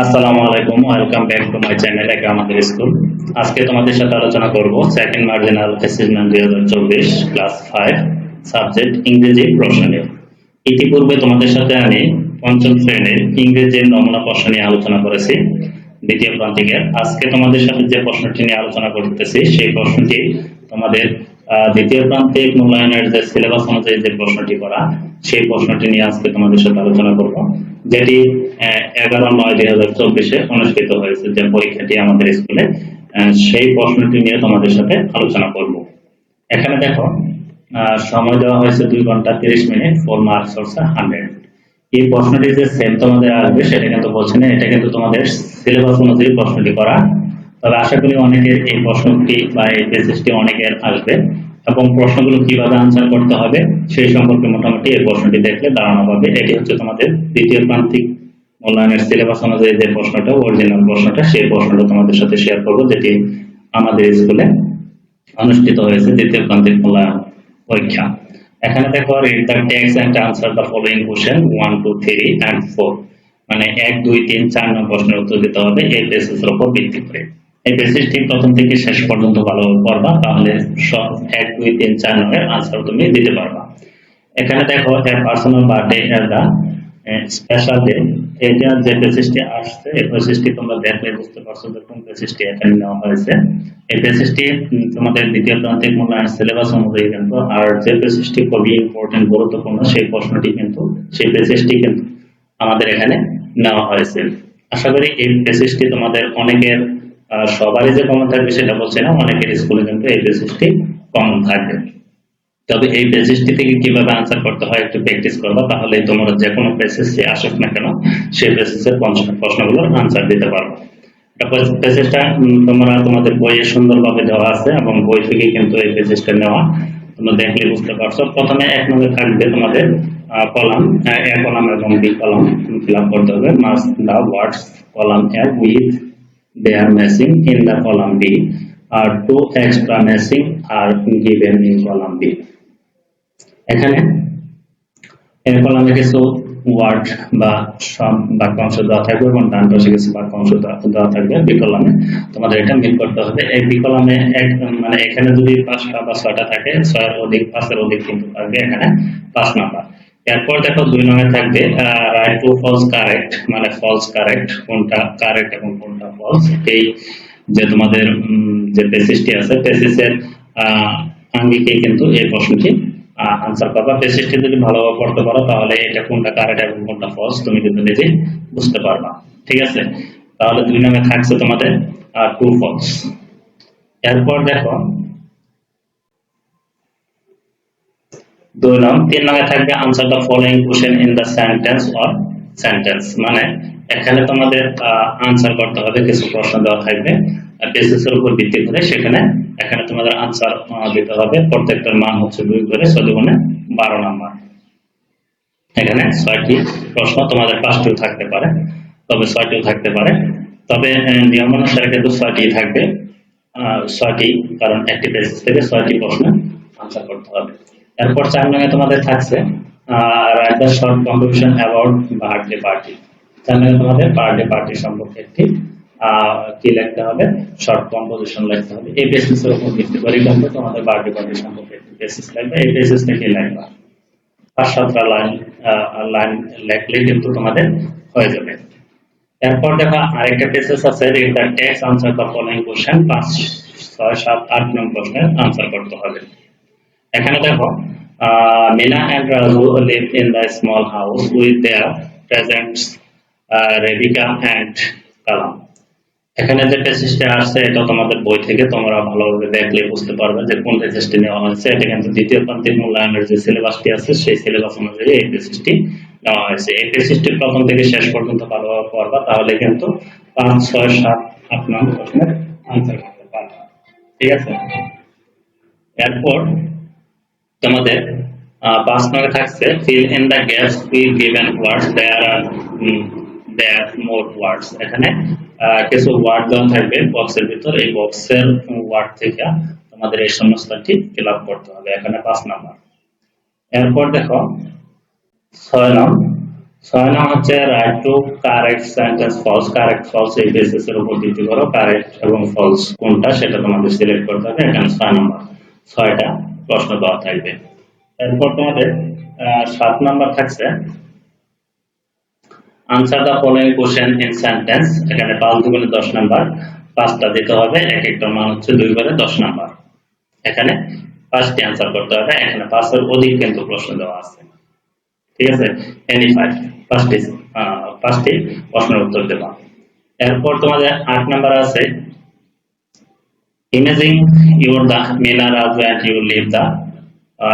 আসসালামু আলাইকুম welcome back to my channel একা আমাদের স্কুল। আজকে তোমাদের সাথে আলোচনা করব সেকেন্ড মার্জিনাল অ্যাসেসমেন্ট দুই হাজার চব্বিশ ক্লাস ফাইভ সাবজেক্ট ইংরেজি প্রশ্ন। ইতিপূর্বে তোমাদের সাথে আমি পঞ্চম শ্রেণির ইংরেজির নমুনা প্রশ্ন নিয়ে আলোচনা করেছি, দ্বিতীয় প্রান্তিকের। আজকে তোমাদের সাথে যে প্রশ্নটি নিয়ে আলোচনা করতেছি, সেই প্রশ্নটি তোমাদের দ্বিতীয় প্রান্তিক মূল্যায়নের যে সিলেবাস অনুযায়ী যে প্রশ্নটি করা, সেই প্রশ্নটি নিয়ে আজকে তোমাদের সাথে আলোচনা করব, যেটি এগারো নয় দুই হাজার চব্বিশে অনুষ্ঠিত হয়েছে যে পরীক্ষাটি আমাদের স্কুলে সেই প্রশ্নটি নিয়ে তোমাদের সাথে আলোচনা করব। এখানে দেখো সময় দেওয়া হয়েছে দুই ঘণ্টা তিরিশ মিনিট ফোর মার্কস হচ্ছে হান্ড্রেড এই প্রশ্নটি যে সেম তোমাদের আসবে, সেটা কিন্তু বলছে না, এটা কিন্তু তোমাদের সিলেবাস অনুযায়ী প্রশ্নটি করা তবে আশা করি অনেকের এই প্রশ্নটি বা এই পেসেসটি অনেকের আসবে এবং প্রশ্নগুলো কীভাবে আনসার করতে হবে সেই সম্পর্কে মোটামুটি এই প্রশ্নটি দেখলে দাঁড়ানো পাবে। এটি হচ্ছে তোমাদের দ্বিতীয় প্রান্তিক মূল্যায়নের সিলেবাস অনুযায়ী যে প্রশ্নটা অরিজিনাল প্রশ্নটা, সেই প্রশ্নটা তোমাদের সাথে শেয়ার করব, যেটি আমাদের স্কুলে অনুষ্ঠিত হয়েছে, দ্বিতীয় প্রান্তিক মূল্যায়ন পরীক্ষা। এখানে দেখো read the text and answer the following question one two three and four মানে এক, দুই, তিন, চার নম্বর প্রশ্নের উত্তর দিতে হবে, এই বেসিসের উপর ভিত্তি করে। এই বেসিসটি প্রথম থেকে শেষ পর্যন্ত ভালোভাবে পড়বা তাহলে সব এক, দুই, তিন, চার নম্বরের আনসার তুমি দিতে পারবা। এখানে দেখো এ পার্সোনাল বার্থডে এর দা স্পেশাল ডে এটা যে বেসিসটি আসছে, এই বেসিসটি তোমরা দেখলে বুঝতে পারছ যে কোন বেসিসটি এখানে নেওয়া হয়েছে। এই বেসিসটি তোমাদের দ্বিতীয় প্রান্তিক মূল্যায়ন সিলেবাস অনুযায়ী কিন্তু, আর যে বেসিসটি খুবই ইম্পর্টেন্ট গুরুত্বপূর্ণ, সেই প্রশ্নটি কিন্তু, সেই বেসিসটি কিন্তু আমাদের এখানে নেওয়া হয়েছে। আশা করি এই বেসিসটি তোমাদের অনেকের আহ, সবারই যে কমন থাকবে সেটা বলছে না অনেকের স্কুলে কিন্তু এই বেসিসটি কমন থাকবে তবে এই বেসিসটি থেকে কীভাবে আনসার করতে হয় একটু প্র্যাকটিস করবা তাহলে তোমরা যে কোনো বেসিসে আসুক না কেন সেই বেসিসের প্রশ্নগুলোর আনসার দিতে পারবে। তোমরা তোমাদের বইয়ে সুন্দরভাবে দেওয়া আছে এবং বই থেকে কিন্তু এই বেসিসটা নেওয়া। তোমরা দেখলে বুঝতে পারছ। প্রথমে এক নম্বরে থাকবে তোমাদের কলাম এ কলাম এবং বি কলাম ফিল আপ করতে হবে। Match the words column A with they are missing in the column B. আর two extra missing are given in column B. এখানে এর কলামে কিছু ওয়ার্ড বা সব বাক্যাংশ দেওয়া থাকবে এবং ডান পাশে কিছু বাক্যাংশ দেওয়া থাকবে বি কলামে তোমাদের এটা মিল করতে হবে। এই বি কলামে এক মানে এখানে যদি পাঁচটা বা ছয়টা থাকে, ছয়ের অধিক, পাঁচের অধিক কিন্তু থাকবে এখানে পাঁচ নাম্বার এরপর দেখো দুই নম্বরে থাকবে রাইট টু ফলস কারেক্ট মানে ফলস কারেক্ট কোনটা কারেক্ট এবং কোনটা এই যে তোমাদের যে বেসিসটি আছে বেসিসের আঙ্গিকে কিন্তু এই প্রশ্নটি। আনসার পাবা। বেসিসটি যদি ভালোভাবে পড়তে পারো, তাহলে এটা কোনটা কারেক্ট এবং কোনটা ফলস তুমি কিন্তু নিজে বুঝতে পারবা। ঠিক আছে? তাহলে দুই নামে থাকছে তোমাদের টু ফলস এরপর দেখো, দুই নং তিন নঙ্গে থাকবে answer the following question in the sentence or sentence মানে এখানে তোমাদের আনসার করতে হবে, কিছু প্রশ্ন দেওয়া থাকবে। বেসিসের উপর ভিত্তি করে সেখানে, এখানে তোমাদের আনসার দিতে হবে। প্রত্যেকটার মান হচ্ছে দুই করে চৌদ্দগুণে বারো নাম্বার। এখানে ছয়টি প্রশ্ন তোমাদের পাঁচটিও থাকতে পারে, তবে ছয়টিও থাকতে পারে। তবে নিয়ম অনুসারে কিন্তু ছয়টি থাকবে। ছয়টি, কারণ একটি বেসিস থেকে ছয়টি প্রশ্ন আনসার করতে হবে। এরপর চার নামে তোমাদের থাকছে write the short competition about birthday party. নঙ্গে তোমাদের বার্থডে পার্টি সম্পর্কে একটি কি লিখতে হবে? শর্ট কম্পোজিশন লিখতে হবে। এই বেসিসের উপর ভিত্তি করে কিন্তু তোমাদের বার্থডে পার্টি সম্পর্কে একটি বেসিস লাগবে। এই বেসিস থেকে লিখবা পাঁচ সাতটা লাইন লাইন লেখলে কিন্তু তোমাদের হয়ে যাবে। এরপর দেখো আরেকটা পেসেস আছে read the text answer the following question পাঁচ, ছয়, সাত, আট নং প্রশ্নের আনসার করতে হবে। এখানে দেখো Meena and Raju live in the small house with their parents Rebecca and Kalam এখানে যে পেসিসটি আসছে, এটা তোমাদের বই থেকে তোমরা ভালোভাবে দেখলে বুঝতে পারবে যে কোন পেসিসটি নেওয়া হয়েছে। এটা কিন্তু দ্বিতীয় প্রান্তিক মূল্যায়নের যে সিলেবাসটি আছে, সেই সিলেবাস অনুযায়ী এই পেসিসটি নেওয়া হয়েছে। এই পেসিসটি প্রথম থেকে শেষ পর্যন্ত ভালোভাবে পড়বা তাহলে কিন্তু পাঁচ, ছয়, সাত, আট নং প্রশ্নের আনসার করতে পারবা ঠিক আছে? এরপর তোমাদের পাঁচ নম্বরে থাকছে fill in the gaps with given words there are there more words এখানে। কিছু ওয়ার্ড দেওয়া থাকবে বক্সের ভিতর। এই বক্সের ওয়ার্ড থেকে তোমাদের এই সমস্তটি ফিল আপ করতে হবে এখানে পাঁচ নাম্বার। এরপর দেখো, ছয় নং। ছয় নং হচ্ছে write true correct sentence false correct false এই বেসিস এর উপর ভিত্তি করো কারেক্ট এবং ফলস কোনটা সেটা তোমাদের সিলেক্ট করতে হবে এখানে ছয় নম্বর। ছয়টা প্রশ্ন দেওয়া থাকবে। এরপর তোমাদের সাত নাম্বার থাকছে। Answer the following question in sentence, এখানে পাঁচ দুগুণে দশ নাম্বার, পাঁচটা দিতে হবে, এক একটা মান হচ্ছে দুই করে দশ নাম্বার। এখানে পাঁচটি আনসার করতে হবে, এখানে পাঁচের অধিক কিন্তু প্রশ্ন দেওয়া আছে। ঠিক আছে? এনি ফাইভ পাঁচটি পাঁচটি প্রশ্নের উত্তর দেবা। এরপর তোমাদের আট নাম্বার আছে ইমেজিং ইউর দা মিনার আজ অ্যান্ড ইউ লিভ দা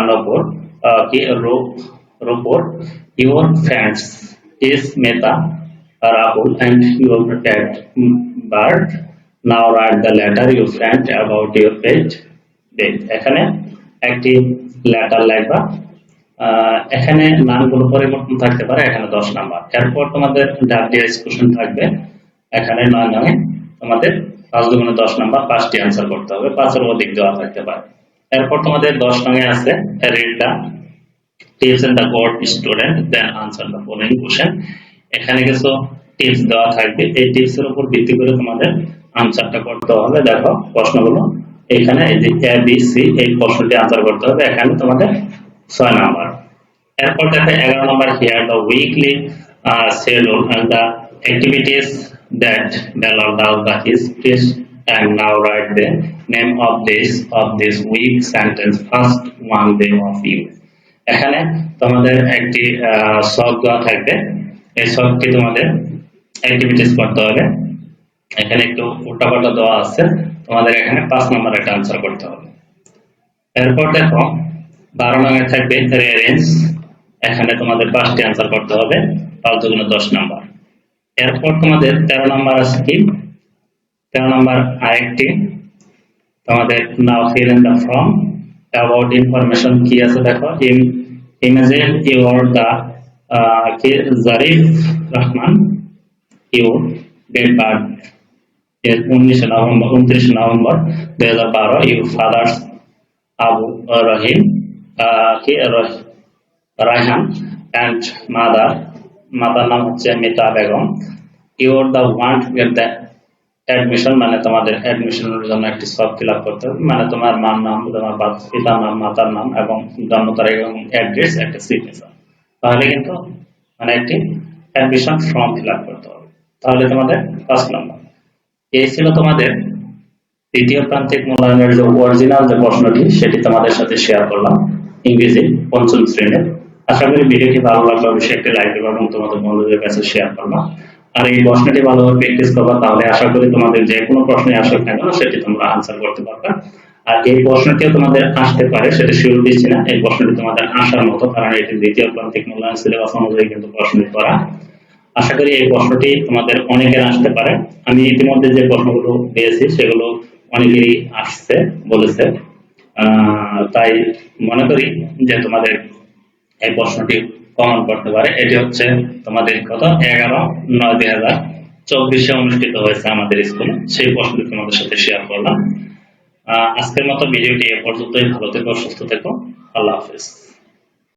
নপুর কি রূপর your friends is Meta, Rahul, and your cat bird. Now write the letter you sent about your pet. এখানে একটি লেটার আহ, এখানে নামগুলো পরিবর্তন থাকতে পারে এখানে দশ নাম্বার। এরপর তোমাদের ডাব্লিউএস কোশ্চেন থাকবে। এখানে নয় নয় তোমাদের পাঁচ দুগুণে দশ নাম্বার পাঁচটি অ্যান্সার করতে হবে। পাঁচের অধিক দেওয়া থাকতে পারে। এরপর তোমাদের দশ নঙে আছে read the tips in the code student then answer the following question এখানে কিছু টিপস দেওয়া থাকবে এই টিপস এর উপর ভিত্তি করে তোমাদের আনসারটা করতে হবে দেখো প্রশ্নগুলো এখানে এই যে এ বি সি এই প্রশ্নটি আনসার করতে হবে এখানে তোমাদের ছয় নাম্বার এরপর দেখো এগারো number hear the weekly schedule and the activities that allow the the histories and now write the name of this of this week sentence first one day of you এখানে তোমাদের একটি শখ দেওয়া থাকবে। এই শখটি তোমাদের অ্যাক্টিভিটিস করতে হবে। এখানে একটু উল্টাপাল্টা দেওয়া আছে। তোমাদের এখানে পাঁচ নম্বর একটা আনসার করতে হবে। এরপর দেখো, বারো নম্বর থাকবে রেঞ্জ এখানে তোমাদের পাঁচটি আনসার করতে হবে। পাঁচ দুগুণে দশ নম্বর এরপর তোমাদের তেরো নম্বর আছে কি? তেরো নম্বর আরেকটি। তোমাদের now fill in the form about information কি আছে দেখো? ইমেজিন ইউর দ্য কি Zarif Rahman you date birth উনিশে নভেম্বর, উনত্রিশে নভেম্বর দুই হাজার বারো ইউ ফাদার্স আবু রহিম কি রায়হান অ্যান্ড মাদার মাদার নাম হচ্ছে Mita Begum your the want get the admission মানে তোমাদের অ্যাডমিশনের জন্য একটি সব ফিল আপ করতে হবে। মানে তোমার মার নাম, তোমার পিতার নাম, মাতার নাম এবং জন্ম তারিখ এবং অ্যাড্রেস একটা সিগনেচার তাহলে কিন্তু মানে একটি অ্যাডমিশন ফর্ম ফিল আপ করতে হবে। তাহলে তোমাদের ফার্স্ট নাম্বার এই ছিল তোমাদের তৃতীয় প্রান্তিক মূল্যায়নের যে অরিজিনাল যে প্রশ্নটি, সেটি তোমাদের সাথে শেয়ার করলাম ইংরেজি পঞ্চম শ্রেণির। আশা করি ভিডিওটি ভালো লাগলে অবশ্যই একটি লাইক দেবো এবং তোমাদের বন্ধুদের কাছে শেয়ার করবা। আর এই প্রশ্নটি ভালোভাবে প্র্যাকটিস করবা, তাহলে আশা করি তোমাদের যে কোনো প্রশ্নে আসুক না কেন, সেটি তোমরা আনসার করতে পারবে। আর এই প্রশ্নটিও তোমাদের আসতে পারে, সেটা শিওর দিচ্ছি না, এই প্রশ্নটি তোমাদের আসার মতো, কারণ এটি দ্বিতীয় প্রান্তিক মূল্যায়ন সিলেবাস অনুযায়ী কিন্তু প্রশ্নটি করা। আশা করি এই প্রশ্নটি তোমাদের অনেকের আসতে পারে। আমি ইতিমধ্যে যে প্রশ্নগুলো পেয়েছি সেগুলো অনেকেরই আসছে, বলেছে। তাই মনে করি যে তোমাদের এই প্রশ্নটি কমন করতে পারে। এটি হচ্ছে তোমাদের কত এগারো নয় দুই হাজার চব্বিশে অনুষ্ঠিত হয়েছে আমাদের স্কুলে। সেই প্রশ্নটি তোমাদের সাথে শেয়ার করলাম। আজকের মতো ভিডিওটি এ পর্যন্তই। ভালো থেকো, সুস্থ থেকো। আল্লাহ হাফিজ।